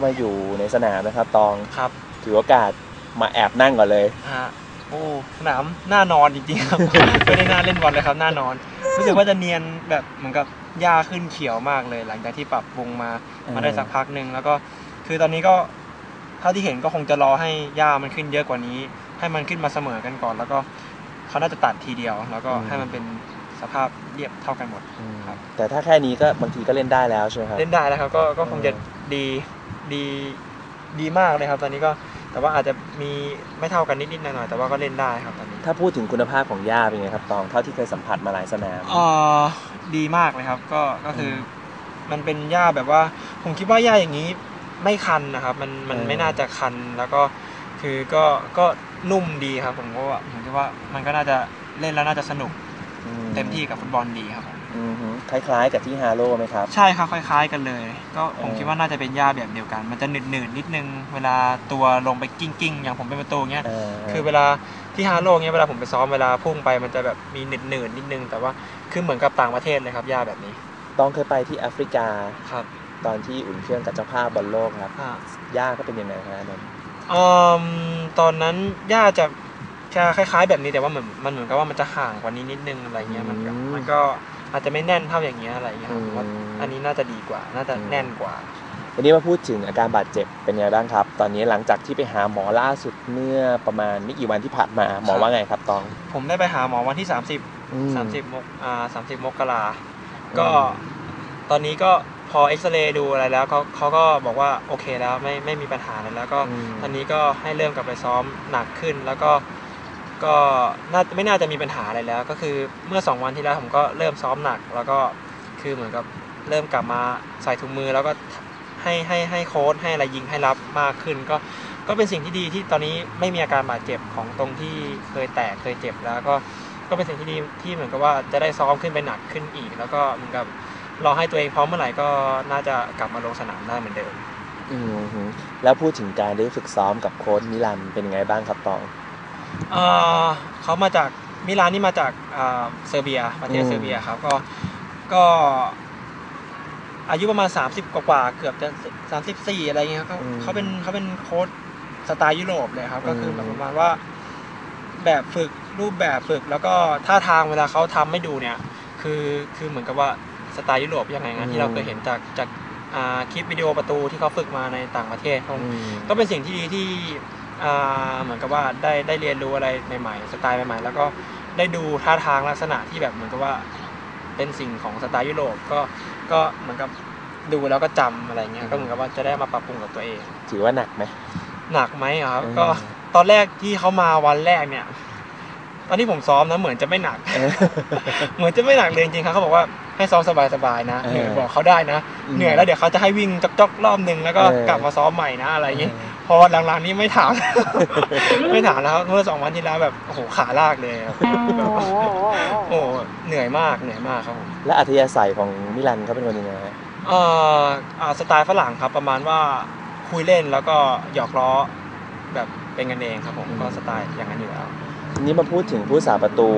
ก็มาอยู่ในสนามนะครับตองครับถือโอกาสมาแอบนั่งก่อนเลยฮะโอ้สนามน่านอนจริงๆครับไม่ได้น่าเล่นบอลเลยครับน่านอน รู้สึกว่าจะเนียนแบบเหมือนกับหญ้าขึ้นเขียวมากเลย หลังจากที่ปรับปรุงมาเออมาได้สักพักหนึ่งแล้วก็คือตอนนี้ก็เท่าที่เห็นก็คงจะรอให้หญ้ามันขึ้นเยอะกว่านี้ ให้มันขึ้นมาเสมอกันก่อน แล้วก็เขาน่าจะตัดทีเดียว แล้วก็ให้มันเป็นสภาพเรียบเท่ากันหมดครับแต่ถ้าแค่นี้ก็บางทีก็เล่นได้แล้วใช่ไหมครับเล่นได้แล้วครับก็ก็คงจะเออดี ดีดีมากเลยครับ ตอนนี้ก็แต่ว่าอาจจะมีไม่เท่ากันนิดๆหน่อยๆแต่ว่าก็เล่นได้ครับตอนนี้ถ้าพูดถึงคุณภาพของหญ้าเป็นไงครับตองเท่าที่เคยสัมผัสมาหลายสนามเอ่อดีมากเลยครับ ก็ก็คืออมันเป็นหญ้าแบบว่า ผมคิดว่าหญ้าอย่างนี้ไม่คันนะครับ มันมันเออไม่น่าจะคันแล้วก็คือก็ก็นุ่มดีครับ ผมก็ว่าผมคิดว่ามันก็น่าจะเล่นแล้วน่าจะสนุกอืเต็มที่กับฟุตบอลดีครับ ผมอืมฮึคล้ายๆ กับที่ฮาโลไหมครับ ใช่ครับคล้าย ๆ กันเลย ก็ผมเออคิดว่าน่าจะเป็นหญ้าแบบเดียวกัน มันจะหนืดๆนิดนึง เวลาตัวลงไปกิ้งกิ้งๆอย่างผมเป็นประตูเงี้ย เออคือเวลาที่ฮาโลเงี้ยเวลาผมไปซ้อมเวลาพุ่งไปมันจะแบบมีหนืดหนืดๆนิดนึง แต่ว่าคือเหมือนกับต่างประเทศเลยครับหญ้าแบบนี้ตองเคยไปที่แอฟริกาครับตอนที่อุ่นเครื่องกับเจ้าภาพบอลโลกครับอ่า หญ้าก็เป็นยังไงครับอันนั้นอืมตอนนั้นหญ้าจะจะคล้าย ๆ แบบนี้แต่ว่าเหมือนมันเหมือนกับว่ามันจะห่างกว่านี้นิดนึงอะไรเงี้ยมันก็มันก็ อาจจะไม่แน่นเท่าอย่างเงี้ยอะไรเงี้ยครับผมว่าอันนี้น่าจะดีกว่า น่าจะแน่นกว่า วันนี้มาพูดถึงอาการบาดเจ็บเป็นยังไงบ้างครับ ตอนนี้หลังจากที่ไปหาหมอล่าสุดเมื่อประมาณไม่กี่วันที่ผ่านมาหมอว่าไงครับตองผมได้ไปหาหมอวันที่ 30 อืม30มกอ่า30 มกราก็ตอนนี้ก็พอเอ็กซเรย์ดูอะไรแล้วเขาเขาก็บอกว่าโอเคแล้วไม่ไม่มีปัญหาอะไรแล้วก็อืม ตอนนี้ก็ให้เริ่มกลับไปซ้อมหนักขึ้น แล้วก็ ก็น่าไม่น่าจะมีปัญหาอะไรแล้ว ก็คือเมื่อ 2 วันที่แล้วผมก็เริ่มซ้อมหนัก แล้วก็คือเหมือนกับเริ่มกลับมาใส่ถุงมือแล้วก็ให้ให้ให้โค้ดให้อะไรยิงให้รับมากขึ้น ก็ก็เป็นสิ่งที่ดีที่ตอนนี้ไม่มีอาการบาดเจ็บของตรงที่เคยแตกเคยเจ็บแล้วก็ก็เป็นสิ่งที่ดีที่เหมือนกับว่าจะได้ซ้อมขึ้นไปหนักขึ้นอีก แล้วก็เหมือนกับรอให้ตัวเองพร้อมเมื่อไหร่ก็น่าจะกลับมาลงสนามได้เหมือนเดิม อืมแล้วพูดถึงการได้ฝึกซ้อมกับโค้ชมิลันเป็นยังไงบ้างครับตอง เอ่อเขามาจากมิลานนี่มาจากอ่าเซอร์เบียประเทศอืมเซอร์เบียครับก็ก็อายุประมาณ 30 กว่าๆเกือบจะ34 อะไรเงี้ยเขาเขาเป็นเขาเป็นโค้ชสไตล์ยุโรปเลยครับ ก็คือแบบประมาณว่า แบบฝึกรูปแบบฝึกแล้วก็ท่าทางเวลาเขาทำให้ดูเนี่ย คือคือเหมือนกับว่าสไตล์ยุโรปยังไงนะที่เราเคยเห็นจากจากอ่าคลิปวิดีโอประตูที่เขาฝึกมาในต่างประเทศเขาอืมก็เป็นสิ่งที่ดีที่อ่า เหมือนกับว่าได้ได้เรียนรู้อะไรใหม่ๆสไตล์ใหม่ๆ แล้วก็ได้ดูท่าทางลักษณะที่แบบเหมือนกับว่าเป็นสิ่งของสไตล์ยุโรปก็ก็เหมือนกับดูแล้วก็จำอะไรเงี้ยก็เหมือนกับว่าจะได้มาปรับปรุงกับตัวเอง ถือว่าหนักไหมหนักไหมอะครับเออก็ตอนแรกที่เขามาวันแรกเนี่ย ตอนที่ผมซ้อมนะเหมือนจะไม่หนักเออเหมือนจะไม่หนักเลยจริงๆครับเขาบอกว่าให้ซ้อมสบายๆนะเออเหนื่อยบอกเขาได้นะอืมเหนื่อยแล้วเดี๋ยวเขาจะให้วิ่งจอกๆรอบหนึ่งแล้วก็เออกลับมาซ้อมใหม่นะอะไรอย่างงี้ พอหลังๆนี้ไม่ถาม ไม่ถามแล้วครับเมื่อสองวันที่แล้วแบบโอ้โหขาลากเลยครับแบบโอ้โหเหนื่อยมากเหนื่อยมากครับผมและอัธยาศัยของมิลันเขาเป็นคนยังไงฮะเอ่ออ่าสไตล์ฝรั่งครับประมาณว่าคุยเล่นแล้วก็หยอกล้อแบบเป็นกันเองครับผมก็สไตล์อย่างนั้นอยู่แล้ว ทีนี้มาพูดถึงผู้สาประตู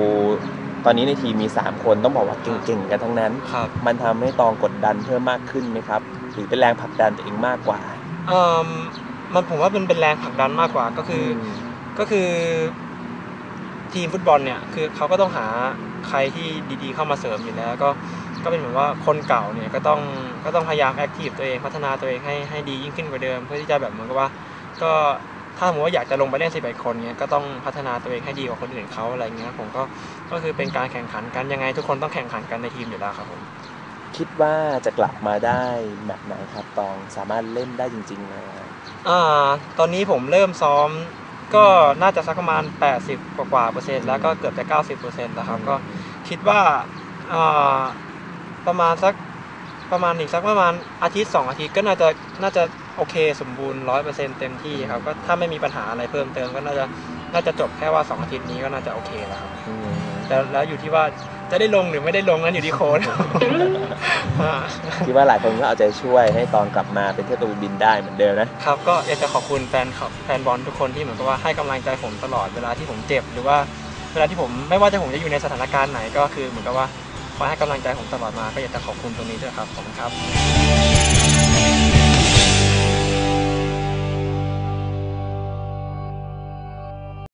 ตอนนี้ในทีมมี 3 คนต้องบอกว่าเก่งๆกันทั้งนั้น ครับ มันทำให้ตองกดดันเพิ่มมากขึ้นไหมครับ หรือเป็นแรงผลักดันตัวเองมากกว่า เอ่อ มันผมว่าเป็นเป็นแรงผลักดันมากกว่าก็คืออมก็คือ ทีมฟุตบอลเนี่ย คือเขาก็ต้องหาใครที่ดีๆเข้ามาเสริมอยู่แล้ว ก็ก็เป็นเหมือนว่าคนเก่าเนี่ยก็ต้องก็ต้องพยายามแอคทีฟตัวเองพัฒนาตัวเองให้ให้ดียิ่งขึ้นกว่าเดิม เพื่อที่จะแบบเหมือนกับว่า ก็ถ้าสมมติว่าอยากจะลงไปเล่น11คนเนี่ยก็ต้องพัฒนาตัวเองให้ดีกว่าคนอื่นเขาอะไรเงี้ยผมก็ก็คือเป็นการแข่งขันกันยังไง ทุกคนต้องแข่งขันกันในทีมอยู่แล้วครับผมคิดว่าจะกลับมาได้แบบไหนครับตองสามารถเล่นได้จริงๆเลยครับ อ่าตอนนี้ผมเริ่มซ้อม ก็น่าจะสักประมาณ 80 กว่ากว่าเปอร์เซ็นต์แล้วก็เกือบจะ 90เปอร์เซ็นต์แล้วครับ ก็คิดว่าอ่าประมาณสักประมาณอีกสักประมาณอาทิตย์สองอาทิตย์ก็น่าจะน่าจะโอเคสมบูรณ์ร้อยเปอร์เซ็นต์เต็มที่ครับก็ถ้าไม่มีปัญหาอะไรเพิ่มเติมก็น่าจะน่าจะจบแค่ว่าสองอาทิตย์นี้ก็น่าจะโอเคแล้วครับ อืม แต่แล้วอยู่ที่ว่าจะได้ลงหรือไม่ได้ลงนั้นอยู่ที่โค้ชอ่าคิดว่าหลายคนก็เอาใจช่วยให้ตองกลับมาเป็นเทพตัวบินได้เหมือนเดิมนะ ครับก็อยากจะขอบคุณแฟนคลับแฟนบอลทุกคนที่เหมือนกับว่าให้กำลังใจผมตลอดเวลาที่ผมเจ็บหรือว่าเวลาที่ผมไม่ว่าจะผมจะอยู่ในสถานการณ์ไหนก็คือเหมือนกับว่าคอยให้กำลังใจผมตลอดมาก็อยากจะขอบคุณตรงนี้ด้วยครับขอบคุณครับ